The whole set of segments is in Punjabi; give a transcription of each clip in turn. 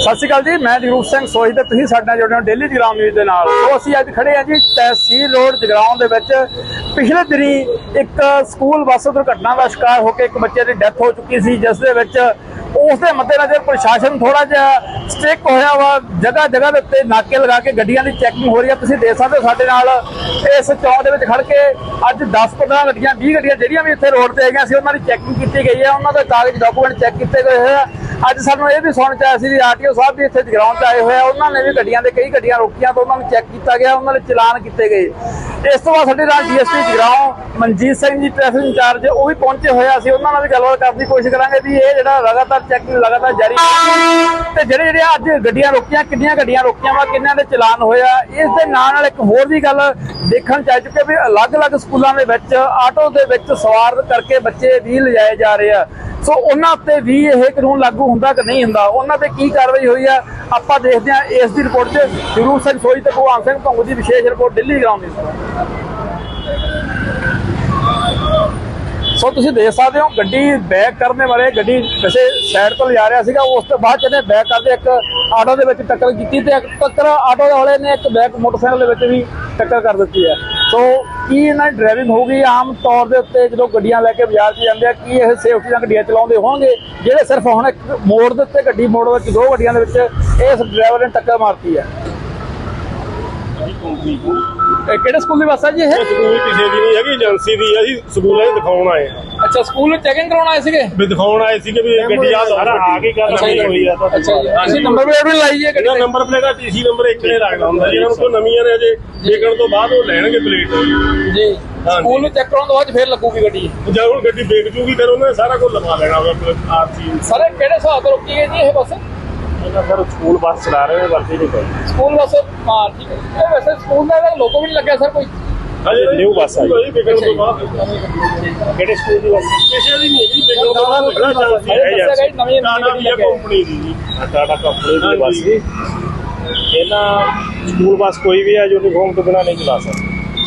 ਸਤਿ ਸ਼੍ਰੀ ਅਕਾਲ ਜੀ, ਮੈਂ ਜਗਰੂਪ ਸਿੰਘ ਸੋਹੀ ਤੇ ਤੁਸੀਂ ਸਾਡੇ ਨਾਲ ਜੁੜੇ ਹੋ ਡੇਲੀ ਜਗਰਾਮ ਨਿਊਜ਼ ਦੇ ਨਾਲ। ਸੋ ਅਸੀਂ ਅੱਜ ਖੜੇ ਹਾਂ ਜੀ ਤਹਿਸੀਲ ਰੋਡ ਜਗਰਾਉਂ ਦੇ ਵਿੱਚ। ਪਿਛਲੇ ਦਿਨੀ ਇੱਕ ਸਕੂਲ ਬੱਸ ਦੁਰਘਟਨਾ ਦਾ ਸ਼ਿਕਾਰ ਹੋ ਕੇ ਇੱਕ ਬੱਚੇ ਦੀ ਡੈਥ ਹੋ ਚੁੱਕੀ ਸੀ, ਜਿਸ ਦੇ ਵਿੱਚ ਉਸ ਦੇ ਮੱਦੇਨਜ਼ਰ ਪ੍ਰਸ਼ਾਸਨ ਥੋੜਾ ਜਿਹਾ ਸਟ੍ਰਿਕ ਹੋਇਆ ਵਾ ਜਗ੍ਹਾ ਜਗ੍ਹਾ ਦੇ ਉੱਤੇ ਨਾਕੇ ਲਗਾ ਕੇ ਗੱਡੀਆਂ ਦੀ ਚੈਕਿੰਗ ਹੋ ਰਹੀ ਹੈ ਤੁਸੀਂ ਦੇਖ ਸਕਦੇ ਹੋ ਸਾਡੇ ਨਾਲ ਇਸ ਚੌਂਕ ਦੇ ਵਿੱਚ ਖੜ ਕੇ ਅੱਜ 10-15 ਗੱਡੀਆਂ 20 ਗੱਡੀਆਂ ਜਿਹੜੀਆਂ ਵੀ ਇੱਥੇ ਰੋਡ ਤੇ ਆਈਆਂ ਸੀ, ਉਹਨਾਂ ਦੀ ਚੈਕਿੰਗ ਕੀਤੀ ਗਈ ਹੈ। ਉਹਨਾਂ ਦੇ ਕਾਗਜ਼ ਡਾਕੂਮੈਂਟ ਚੈੱਕ ਕੀਤੇ ਗਏ ਹੋਏ ਆ। ਅੱਜ ਸਾਨੂੰ ਇਹ ਵੀ ਸੁਣਨ ਚ ਆਇਆ ਸੀ ਵੀ ਆਰਟੀਓ ਸਾਹਿਬ ਵੀ ਇੱਥੇ ਜਗਰਾਉਂ ਚ ਆਏ ਹੋਏ ਆ। ਉਹਨਾਂ ਨੇ ਵੀ ਗੱਡੀਆਂ ਦੇ ਕਈ ਗੱਡੀਆਂ ਰੋਕੀਆਂ ਤਾਂ ਉਹਨਾਂ ਨੂੰ ਚੈੱਕ ਕੀਤਾ ਗਿਆ, ਉਹਨਾਂ ਦੇ ਚਲਾਨ ਕੀਤੇ ਗਏ। ਇਸ ਤੋਂ ਬਾਅਦ ਸਾਡੇ ਨਾਲ DSP Jagraon, Manjeet Singh ji traffic incharge ਉਹ ਵੀ ਪਹੁੰਚੇ ਹੋਏ ਆ ਅਸੀਂ, ਉਹਨਾਂ ਨਾਲ ਵੀ ਗੱਲਬਾਤ ਕਰਨ ਦੀ ਕੋਸ਼ਿਸ਼ ਕਰਾਂਗੇ ਵੀ ਇਹ ਜਿਹੜਾ ਲਗਾਤਾਰ ਚੈਕਿੰਗ ਲਗਾਤਾਰ ਜਾਰੀ ਹੈ ਤੇ ਜਿਹੜੇ ਜਿਹੜੇ ਅੱਜ ਗੱਡੀਆਂ ਰੋਕੀਆਂ, ਕਿੰਨੀਆਂ ਗੱਡੀਆਂ ਰੋਕੀਆਂ ਵਾ, ਕਿੰਨਿਆਂ ਦੇ ਚਲਾਨ ਹੋਇਆ ਇਸ ਦੇ ਨਾਲ ਨਾਲ ਇੱਕ ਹੋਰ ਵੀ ਗੱਲ ਦੇਖਣ ਚ ਆ ਚੁੱਕੀ ਵੀ ਅਲੱਗ-ਅਲੱਗ ਸਕੂਲਾਂ ਦੇ ਵਿੱਚ, ਆਟੋ ਦੇ ਵਿੱਚ ਸਵਾਰ ਕਰਕੇ ਬੱਚੇ ਵੀ ਲਿਜਾਏ ਜਾ ਰਹੇ ਆ। ਸੋ ਉਹਨਾਂ ਉੱਤੇ ਵੀ ਇਹ ਕਾਨੂੰਨ ਲਾਗੂ ਹੁੰਦਾ ਕਿ ਨਹੀਂ ਹੁੰਦਾ, ਉਹਨਾਂ ਤੇ ਕੀ ਕਾਰਵਾਈ ਹੋਈ ਆ, ਆਪਾਂ ਦੇਖਦੇ ਹਾਂ ਇਸ ਦੀ ਰਿਪੋਰਟ 'ਚ ਜਰੂਰ ਸਿੰਘ ਸੋਈ ਤੇ ਭਗਵਾਨ ਸਿੰਘ ਭੰਗੂ ਦੀ ਵਿਸ਼ੇਸ਼ ਰਿਪੋਰਟ ਦਿੱਲੀ ਗਰਾਊਂਡ ਦੀ ਸੋ ਤੁਸੀਂ ਦੇਖ ਸਕਦੇ ਹੋ, ਗੱਡੀ ਬੈਕ ਕਰਨੇ ਵਾਲੇ, ਗੱਡੀ ਵੈਸੇ ਸਾਈਡ ਤੋਂ ਲਿਜਾ ਰਿਹਾ ਸੀਗਾ, ਉਸ ਤੋਂ ਬਾਅਦ ਜਿਹਨੇ ਬੈਕ ਕਰਦੇ ਇੱਕ ਆਟੋ ਦੇ ਵਿੱਚ ਟੱਕਰ ਕੀਤੀ ਤੇ ਟੱਕਰ ਆਟੋ ਵਾਲੇ ਨੇ ਇੱਕ ਬੈਕ ਮੋਟਰਸਾਈਕਲ ਦੇ ਵਿੱਚ ਵੀ ਟੱਕਰ ਕਰ ਦਿੱਤੀ ਹੈ। ਸੋ ਕੀ ਇਹਨਾਂ ਦੀ ਡਰਾਈਵਿੰਗ ਹੋਊਗੀ? ਆਮ ਤੌਰ ਦੇ ਉੱਤੇ ਜਦੋਂ ਗੱਡੀਆਂ ਲੈ ਕੇ ਬਾਜ਼ਾਰ 'ਚ ਜਾਂਦੇ ਆ, ਕੀ ਇਹ ਸੇਫਟੀ ਨਾਲ ਗੱਡੀਆਂ ਚਲਾਉਂਦੇ ਹੋਣਗੇ? ਜਿਹੜੇ ਸਿਰਫ ਹੁਣ ਇੱਕ ਮੋੜ ਦੇ ਉੱਤੇ ਗੱਡੀ ਮੋੜ ਵਿੱਚ ਦੋ ਗੱਡੀਆਂ ਦੇ ਵਿੱਚ ਇਸ ਡਰਾਈਵਰ ਨੇ ਟੱਕਰ ਮਾਰਤੀ ਹੈ। ਇਹ ਕਿਹੜੇ ਸਕੂਲ ਦੀ ਬੱਸ ਹੈ ਜੀ ਇਹ? ਸਕੂਲ ਕਿਸੇ ਦੀ ਨਹੀਂ ਹੈਗੀ ਏਜੰਸੀ ਦੀ ਆ, ਅਸੀਂ ਸਕੂਲਾਂ 'ਚ ਦਿਖਾਉਣ ਆਏ ਆ। ਅੱਛਾ ਸਕੂਲ ਵਿੱਚ ਚੈਕਿੰਗ ਕਰਾਉਣ ਆਏ ਸੀਗੇ? ਵੀ ਦਿਖਾਉਣ ਆਏ ਸੀ ਕਿ ਵੀ ਇਹ ਗੱਡੀ ਆ ਸਾਰਾ ਆ ਕੇ ਗੱਲ ਨਹੀਂ ਹੋਈ ਆ ਅੱਛਾ ਜੀ। ਤੁਸੀਂ ਨੰਬਰ ਪਲੇਟ ਵੀ ਲਾਈ ਹੈ ਗੱਡੀ ਇਹਨਾਂ ਤੇ? ਨੰਬਰ ਪਲੇਟਾ ਟੀਸੀ ਨੰਬਰ ਇੱਕ ਨੇ ਲੱਗਦਾ ਹੁੰਦਾ। ਜਿਹਨਾਂ ਨੂੰ ਕੋਈ ਨਵੀਆਂ ਨੇ ਅਜੇ ਦੇਖਣ ਤੋਂ ਬਾਅਦ ਉਹ ਲੈਣਗੇ ਪਲੇਟ ਜੀ। ਸਕੂਲ ਨੂੰ ਚੈੱਕ ਕਰਾਉਣ ਤੋਂ ਬਾਅਦ ਫਿਰ ਲੱਗੂਗੀ ਗੱਡੀ। ਜਦ ਹੁਣ ਗੱਡੀ ਵੇਚ ਜੂਗੀ ਫਿਰ ਉਹਨੇ ਸਾਰਾ ਕੁਝ ਲਗਾ ਲੈਣਾ ਹੋਗਾ ਆਰਸੀ। ਸਾਰੇ ਕਿਹੜੇ ਹਿਸਾਬ ਤੋਂ ਰੁਕੀ ਹੈ ਜੀ ਇਹ ਬੱਸ? ਇਹਨਾਂ ਸਰ ਸਕੂਲ ਬੱਸ ਚਲਾ ਰਹੇ ਨੇ ਵਰਤੀ ਨਹੀਂ ਪਈ ਸਕੂਲ ਬੱਸ ਹਾਂ ਠੀਕ ਹੈ ਇਹ ਵੈਸੇ ਸਕੂਲ ਦਾ ਇਹਦਾ ਲੋਗੋ ਵੀ ਨਹੀਂ ਲੱਗਿਆ ਸਰ ਕੋਈ। ਹਜੇ ਨਿਊ ਬੱਸ ਆਈ। ਕਿਹੜੇ ਸਕੂਲ ਦੀ ਬੱਸ? ਕਿਸੇ ਦੀ ਨਹੀਂ ਹੈਗੀ ਵਿਕਣ ਤੋਂ ਬਾਅਦ ਲੱਗਣਾ ਜੀ ਨਵੀਂ ਲੱਗਿਆ ਕੰਪਨੀ ਦੀ ਜੀ। ਟਾਟਾ ਕੰਪਨੀ ਦੀ ਬੱਸ ਹਾਂਜੀ। ਇਹਨਾਂ ਸਕੂਲ ਬੱਸ ਕੋਈ ਵੀ ਹੈ ਯੂਨੀਫਾਰਮ ਤੋਂ ਬਿਨਾਂ ਨਹੀਂ ਚਲਾ ਸਕਦਾ?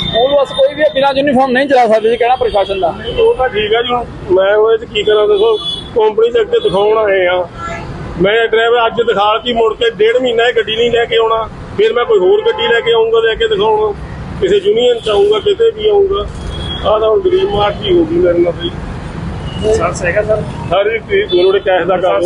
ਸਕੂਲ ਬੱਸ ਕੋਈ ਵੀ ਬਿਨਾਂ ਯੂਨੀਫਾਰਮ ਨਹੀਂ ਚਲਾ ਸਕਦੀ ਜੀ ਕਹਿਣਾ ਪ੍ਰਸ਼ਾਸਨ ਦਾ। ਉਹ ਤਾਂ ਠੀਕ ਆ ਜੀ ਹੁਣ ਮੈਂ ਉਹਦੇ ਚ ਕੀ ਕਰਾਂ ਦੱਸੋ? ਕੰਪਨੀ ਦੇ ਅੱਗੇ ਦਿਖਾਉਣ ਆਏ ਆ ਮੈਂ ਡਰਾਈਵਰ ਅੱਜ ਦਿਖਾਲਤੀ ਮੁੜ ਕੇ ਡੇਢ ਮਹੀਨਾ ਇਹ ਗੱਡੀ ਨਹੀਂ ਲੈ ਕੇ ਆਉਣਾ। ਫਿਰ ਮੈਂ ਕੋਈ ਹੋਰ ਗੱਡੀ ਲੈ ਕੇ ਆਉਂਗਾ ਲੈ ਕੇ ਦਿਖਾਉਣ। ਕਿਸੇ ਯੂਨੀਅਨ ਚ ਆਉਂਗਾ ਕਿਤੇ ਵੀ ਆਉਂਗਾ ਆਹ ਤਾਂ ਹੁਣ ਗਰੀਬ ਮਾਰਟ ਹੀ ਹੋ ਗਈ ਮੇਰੇ ਨਾਲ ਬਈ। ਸਰ ਹੈਗਾ ਸਰ ਹਰ ਇੱਕ ਚੀਜ਼ ਦੋਨੋਂ ਕੈਸ਼ ਦਾ ਕਰ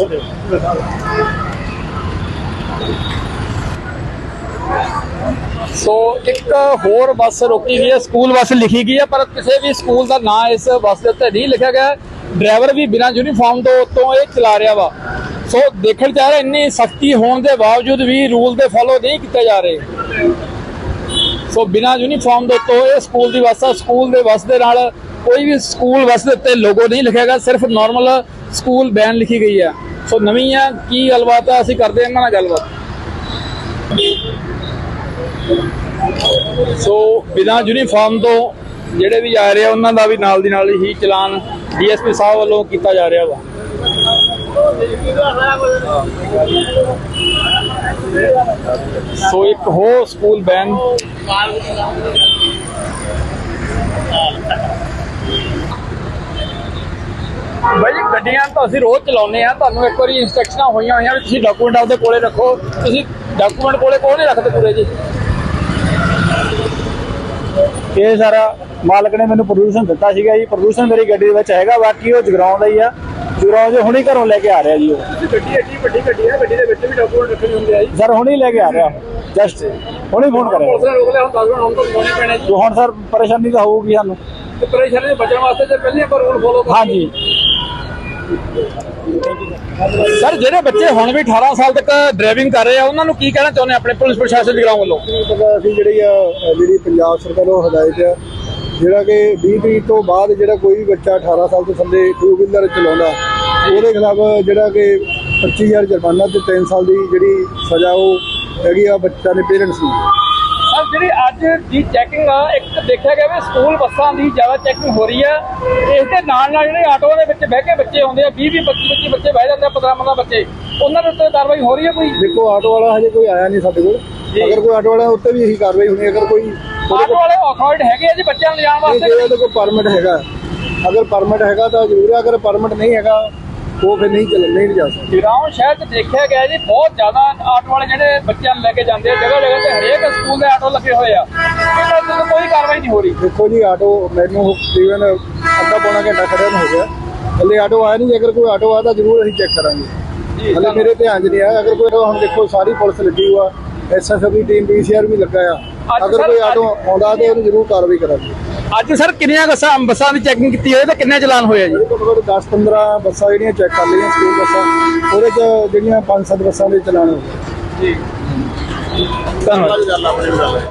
ਸੋ ਇੱਕ ਹੋਰ ਬੱਸ ਰੋਕੀ ਗਈ ਹੈ ਸਕੂਲ ਬੱਸ ਲਿਖੀ ਗਈ ਹੈ ਪਰ ਕਿਸੇ ਵੀ ਸਕੂਲ ਦਾ ਨਾਂ ਇਸ ਬੱਸ ਦੇ ਉੱਤੇ ਨਹੀਂ ਲਿਖਿਆ ਗਿਆ ਡਰਾਈਵਰ ਵੀ ਬਿਨਾਂ ਯੂਨੀਫਾਰਮ ਤੋਂ ਉੱਤੋਂ ਇਹ ਚਲਾ ਰਿਹਾ ਵਾ। ਸੋ ਦੇਖਣ ਚ ਆ ਰਿਹਾ ਇੰਨੀ ਸਖਤੀ ਹੋਣ ਦੇ ਬਾਵਜੂਦ ਵੀ ਰੂਲ ਦੇ ਫੋਲੋ ਨਹੀਂ ਕੀਤੇ ਜਾ ਰਹੇ। ਸੋ ਬਿਨਾਂ ਯੂਨੀਫਾਰਮ ਦੇ ਉੱਤੋਂ ਇਹ ਸਕੂਲ ਦੀ ਬੱਸ ਸਕੂਲ ਦੇ ਬੱਸ ਦੇ ਨਾਲ ਕੋਈ ਵੀ ਸਕੂਲ ਬੱਸ ਦੇ ਉੱਤੇ ਲੋਗੋ ਨਹੀਂ ਲਿਖਿਆ ਸਿਰਫ ਨਾਰਮਲ ਸਕੂਲ ਬੈਨ ਲਿਖੀ ਗਈ ਹੈ ਸੋ ਨਵੀਂ ਆ, ਕੀ ਗੱਲਬਾਤ ਆ, ਅਸੀਂ ਕਰਦੇ ਹਾਂ ਇਹਨਾਂ ਨਾਲ ਗੱਲਬਾਤ। ਸੋ ਬਿਨਾਂ ਯੂਨੀਫਾਰਮ ਤੋਂ ਜਿਹੜੇ ਵੀ ਜਾ ਰਹੇ ਆ, ਉਹਨਾਂ ਦਾ ਵੀ ਨਾਲ ਦੀ ਨਾਲ ਹੀ ਚਲਾਨ ਡੀਐਸਪੀ ਸਾਹਿਬ ਵੱਲੋਂ ਕੀਤਾ ਜਾ ਰਿਹਾ ਵਾ। ਸੋ ਇੱਕ ਹੋਰ ਸਕੂਲ ਬੈਨ ਬਾਈ ਜੀ ਗੱਡੀਆਂ ਤਾਂ ਅਸੀਂ ਰੋਜ਼ ਚਲਾਉਂਦੇ ਆ ਤੁਹਾਨੂੰ ਇੱਕ ਵਾਰੀ ਇਨਸਟਰਕਸ਼ਨਾਂ ਹੋਈਆਂ ਹੋਈਆਂ ਵੀ ਤੁਸੀਂ ਡਾਕੂਮੈਂਟ ਆਪਦੇ ਕੋਲੇ ਰੱਖੋ। ਤੁਸੀਂ ਡਾਕੂਮੈਂਟ ਕੋਲੇ ਕੋਲ ਨਹੀਂ ਰੱਖਦੇ ਪੂਰੇ ਜੀ? ਇਹ ਸਾਰਾ ਮਾਲਕ ਨੇ ਮੈਨੂੰ ਪ੍ਰਦੂਸ਼ਣ ਦਿੱਤਾ ਸੀਗਾ ਜੀ। ਪ੍ਰਦੂਸ਼ਣ ਮੇਰੀ ਗੱਡੀ ਦੇ ਵਿੱਚ ਹੈਗਾ ਬਾਕੀ ਉਹ ਜਗਰਾਉਂ ਦਾ ਹੀ ਆ। ਦੇ ਹੁਣੀ ਘਰੋਂ ਲੈ ਕੇ ਆ ਰਿਹਾ ਜੀ ਉਹ। ਗੱਡੀ ਐਡੀ ਵੱਡੀ ਗੱਡੀ ਹੈ ਗੱਡੀ ਦੇ ਵਿੱਚ ਵੀ ਡਾਕੂਮੈਂਟ ਰੱਖਣੇ ਹੁੰਦੇ ਆ ਜੀ। ਸਰ ਹੁਣੀ ਲੈ ਕੇ ਆ ਰਿਹਾ। ਜਸਟ ਹੁਣੀ ਫੋਨ ਕਰਿਆ। ਪੁਲਿਸ ਨੇ ਰੋਕ ਲਿਆ ਹੁਣ 10 ਮਿੰਟ ਹੁਣ ਤੋਂ ਲਗਾਉਣੇ ਪੈਣੇ ਜੀ। ਜੋ ਹੁਣ ਸਰ ਪਰੇਸ਼ਾਨੀ ਤਾਂ ਹੋਊਗੀ ਸਾਨੂੰ। ਤੇ ਪਰੇਸ਼ਾਨੀ ਤੋਂ ਬਚਣ ਵਾਸਤੇ ਜੇ ਪਹਿਲੇ ਆਪਾਂ ਰੂਲ ਫੋਲੋ ਹਾਂਜੀ। ਸਰ ਜਿਹੜੇ ਬੱਚੇ ਹੁਣ ਵੀ 18 ਸਾਲ ਤੱਕ ਡਰਾਈਵਿੰਗ ਕਰ ਰਹੇ ਆ ਉਹਨਾਂ ਨੂੰ ਕੀ ਕਹਿਣਾ ਚਾਹੁੰਦੇ ਆ ਆਪਣੇ ਪੁਲਿਸ ਪ੍ਰਸ਼ਾਸਨ ਜਗਰਾਉਂ ਵੱਲੋਂ? ਅਸੀਂ ਜਿਹੜੀ ਆ ਜਿਹੜੀ ਪੰਜਾਬ ਸਰਕਾਰ ਵੱਲੋਂ ਹਦਾਇਤ ਆ ਜਿਹੜਾ ਕਿ 20 ਤਰੀਕ ਤੋਂ ਬਾਅਦ ਜਿਹੜਾ ਕੋਈ ਵੀ ਬੱਚਾ 18 ਸਾਲ ਤੋਂ ਥੱਲੇ ਟੂ ਵੀਲਰ ਚਲਾਉਂਦਾ ਉਹਦੇ ਖਿਲਾਫ ਜਿਹੜਾ ਕਿ 25000 ਜੁਰਮਾਨਾ ਤੇ 3 ਸਾਲ ਦੀ ਜਿਹੜੀ ਸਜ਼ਾ ਉਹ ਹੈਗੀ ਆ ਬੱਚਾ ਦੇ ਪੇਰੈਂਟਸ ਨੂੰ। ਸਰ ਜਿਹੜੀ ਅੱਜ ਦੀ ਚੈਕਿੰਗ ਆ ਇੱਕ ਦੇਖਿਆ ਗਿਆ ਵੀ ਸਕੂਲ ਬੱਸਾਂ ਦੀ ਜ਼ਿਆਦਾ ਚੈਕਿੰਗ ਹੋ ਰਹੀ ਆ। ਇਸ ਦੇ ਨਾਲ ਨਾਲ ਜਿਹੜੇ ਆਟੋਆਂ ਦੇ ਵਿੱਚ ਬਹਿ ਕੇ ਬੱਚੇ ਆਉਂਦੇ ਆ 20 20 25 25 ਬੱਚੇ ਬਹਿ ਜਾਂਦੇ ਆ 15 15 ਬੱਚੇ ਉਹਨਾਂ ਦੇ ਉੱਤੇ ਕਾਰਵਾਈ ਹੋ ਰਹੀ ਹੈ ਕੋਈ? ਦੇਖੋ ਆਟੋ ਵਾਲਾ ਹਜੇ ਕੋਈ ਆਇਆ ਨਹੀਂ ਸਾਡੇ ਕੋਲ। ਅਗਰ ਕੋਈ ਆਟੋ ਵਾਲਾ ਉੱਤੇ ਵੀ ਇਹੀ ਕਾਰਵਾਈ ਹੋਣੀ ਅਗਰ ਕੋਈ ਆਟੋ ਵਾਲੇ ਅਥਾਰਟ ਹੈਗੇ ਆ ਜੀ ਬੱਚਿਆਂ ਨੂੰ ਲਿਜਾਣ ਵਾਸਤੇ। ਜੇ ਉਹਦੇ ਕੋਲ ਪਰਮਿਟ ਹੈਗਾ। ਅਗਰ ਪਰਮਿਟ ਹੈਗਾ ਤਾਂ ਜ਼ਰੂਰ ਹੈ ਅਗਰ ਪਰਮਿਟ ਨਹੀਂ ਹੈਗਾ ਉਹ ਫਿਰ ਨਹੀਂ ਚੱਲ ਨਹੀਂ ਜਾ ਸਕਦੇ। ਜਗਰਾਉਂ ਸ਼ਹਿਰ 'ਚ ਦੇਖਿਆ ਗਿਆ ਜੀ ਬਹੁਤ ਜ਼ਿਆਦਾ ਆਟੋ ਵਾਲੇ ਜਿਹੜੇ ਬੱਚਿਆਂ ਨੂੰ ਲੈ ਕੇ ਜਾਂਦੇ ਆ ਜਗ੍ਹਾ ਜਗ੍ਹਾ ਤੇ ਹਰੇਕ ਸਕੂਲ ਦੇ ਆਟੋ ਲੱਗੇ ਹੋਏ ਆ। ਇਹਨਾਂ ਤੇ ਕੋਈ ਕਾਰਵਾਈ ਨਹੀਂ ਹੋ ਰਹੀ। ਦੇਖੋ ਜੀ ਆਟੋ ਮੈਨੂੰ ਤਕਰੀਬਨ ਅੱਧਾ ਪੌਣਾ ਘੰਟਾ ਖੜਿਆ ਨੂੰ ਹੋ ਗਿਆ। ਹਲੇ ਆਟੋ ਆਇਆ ਨਹੀਂ ਅਗਰ ਕੋਈ ਆਟੋ ਆਇਆ ਤਾਂ ਜ਼ਰੂਰ ਅਸੀਂ ਚੈੱਕ ਕਰਾਂਗੇ। ਹਲੇ ਮੇਰੇ ਧਿਆਨ 'ਚ ਨਹੀਂ ਆਇਆ ਅਗਰ ਕੋਈ ਹੁਣ ਦੇਖੋ ਸਾਰੀ ਪੁਲਿਸ ਲੱਗੀ ਹੋਆ ਐਸਐਸਐਫ ਦੀ ਟੀਮ ਪੀਸੀਆਰ ਵੀ ਲੱਗਾ ਆ। ਅਗਰ ਸਰ, ਕੋਈ ਆਟੋ ਅੱਜ- ਆਉਂਦਾ ਤੇ ਉਹਨੂੰ ਜ਼ਰੂਰ ਕਾਰਵਾਈ ਕਰਾਂਗੇ। ਅੱਜ ਸਰ ਕਿੰਨੀਆਂ ਬੱਸਾਂ ਬੱਸਾਂ ਦੀ ਚੈਕਿੰਗ ਕੀਤੀ ਹੋਈ ਤੇ ਕਿੰਨੇ ਚਲਾਨ ਹੋਏ ਆ ਜੀ? ਘੱਟੋ ਘੱਟ 10 15 ਬੱਸਾਂ ਜਿਹੜੀਆਂ ਚੈੱਕ ਕਰ ਲਈਆਂ ਸਕੂਲ ਬੱਸਾਂ ਉਹਦੇ 'ਚ ਜਿਹੜੀਆਂ 5-7 ਬੱਸਾਂ ਦੇ ਚਲਾਨ ਹੋ ਗਏ ਧੰਨਵਾਦ